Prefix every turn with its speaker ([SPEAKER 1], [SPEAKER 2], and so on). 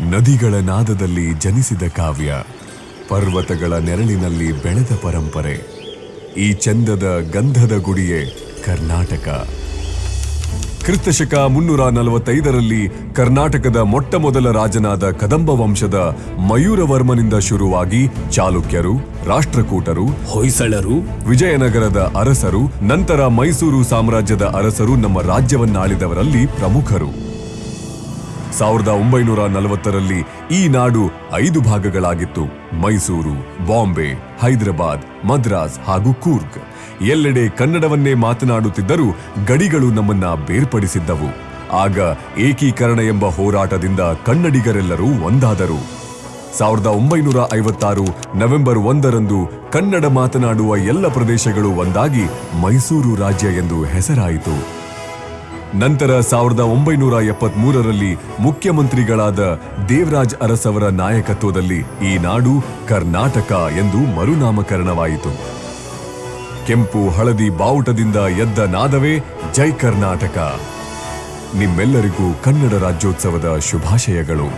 [SPEAKER 1] ನದಿಗಳ ನಾದದಲ್ಲಿ ಜನಿಸಿದ ಕಾವ್ಯ ಪರ್ವತಗಳ ನೆರಳಿನಲ್ಲಿ ಬೆಳೆದ ಪರಂಪರೆ ಈ ಚಂದದ ಗಂಧದ ಗುಡಿಯೇ ಕರ್ನಾಟಕ. ಕ್ರಿಸ್ತಶಕ ಮುನ್ನೂರ ನಲವತ್ತೈದರಲ್ಲಿ ಕರ್ನಾಟಕದ ಮೊಟ್ಟ ಮೊದಲ ರಾಜನಾದ ಕದಂಬ ವಂಶದ ಮಯೂರವರ್ಮನಿಂದ ಶುರುವಾಗಿ ಚಾಲುಕ್ಯರು ರಾಷ್ಟ್ರಕೂಟರು
[SPEAKER 2] ಹೊಯ್ಸಳರು
[SPEAKER 1] ವಿಜಯನಗರದ ಅರಸರು ನಂತರ ಮೈಸೂರು ಸಾಮ್ರಾಜ್ಯದ ಅರಸರು ನಮ್ಮ ರಾಜ್ಯವನ್ನಾಳಿದವರಲ್ಲಿ ಪ್ರಮುಖರು. ಸಾವಿರದ ಒಂಬೈನೂರ ನಲವತ್ತರಲ್ಲಿ ಈ ನಾಡು ಐದು ಭಾಗಗಳಾಗಿತ್ತು. ಮೈಸೂರು, ಬಾಂಬೆ, ಹೈದರಾಬಾದ್, ಮದ್ರಾಸ್ ಹಾಗೂ ಕೂರ್ಗ್. ಎಲ್ಲೆಡೆ ಕನ್ನಡವನ್ನೇ ಮಾತನಾಡುತ್ತಿದ್ದರೂ ಗಡಿಗಳು ನಮ್ಮನ್ನ ಬೇರ್ಪಡಿಸಿದ್ದವು. ಆಗ ಏಕೀಕರಣ ಎಂಬ ಹೋರಾಟದಿಂದ ಕನ್ನಡಿಗರೆಲ್ಲರೂ ಒಂದಾದರು. ಸಾವಿರದ ಒಂಬೈನೂರ ಐವತ್ತಾರು ನವೆಂಬರ್ ಒಂದರಂದು ಕನ್ನಡ ಮಾತನಾಡುವ ಎಲ್ಲ ಪ್ರದೇಶಗಳು ಒಂದಾಗಿ ಮೈಸೂರು ರಾಜ್ಯ ಎಂದು ಹೆಸರಾಯಿತು. ನಂತರ ಸಾವಿರದ ಒಂಬೈನೂರ ಎಪ್ಪತ್ಮೂರರಲ್ಲಿ ಮುಖ್ಯಮಂತ್ರಿಗಳಾದ ದೇವರಾಜ್ ಅರಸವರ ನಾಯಕತ್ವದಲ್ಲಿ ಈ ನಾಡು ಕರ್ನಾಟಕ ಎಂದು ಮರುನಾಮಕರಣವಾಯಿತು. ಕೆಂಪು ಹಳದಿ ಬಾವುಟದಿಂದ ಎದ್ದ ನಾದವೇ ಜೈ ಕರ್ನಾಟಕ. ನಿಮ್ಮೆಲ್ಲರಿಗೂ ಕನ್ನಡ ರಾಜ್ಯೋತ್ಸವದ ಶುಭಾಶಯಗಳು.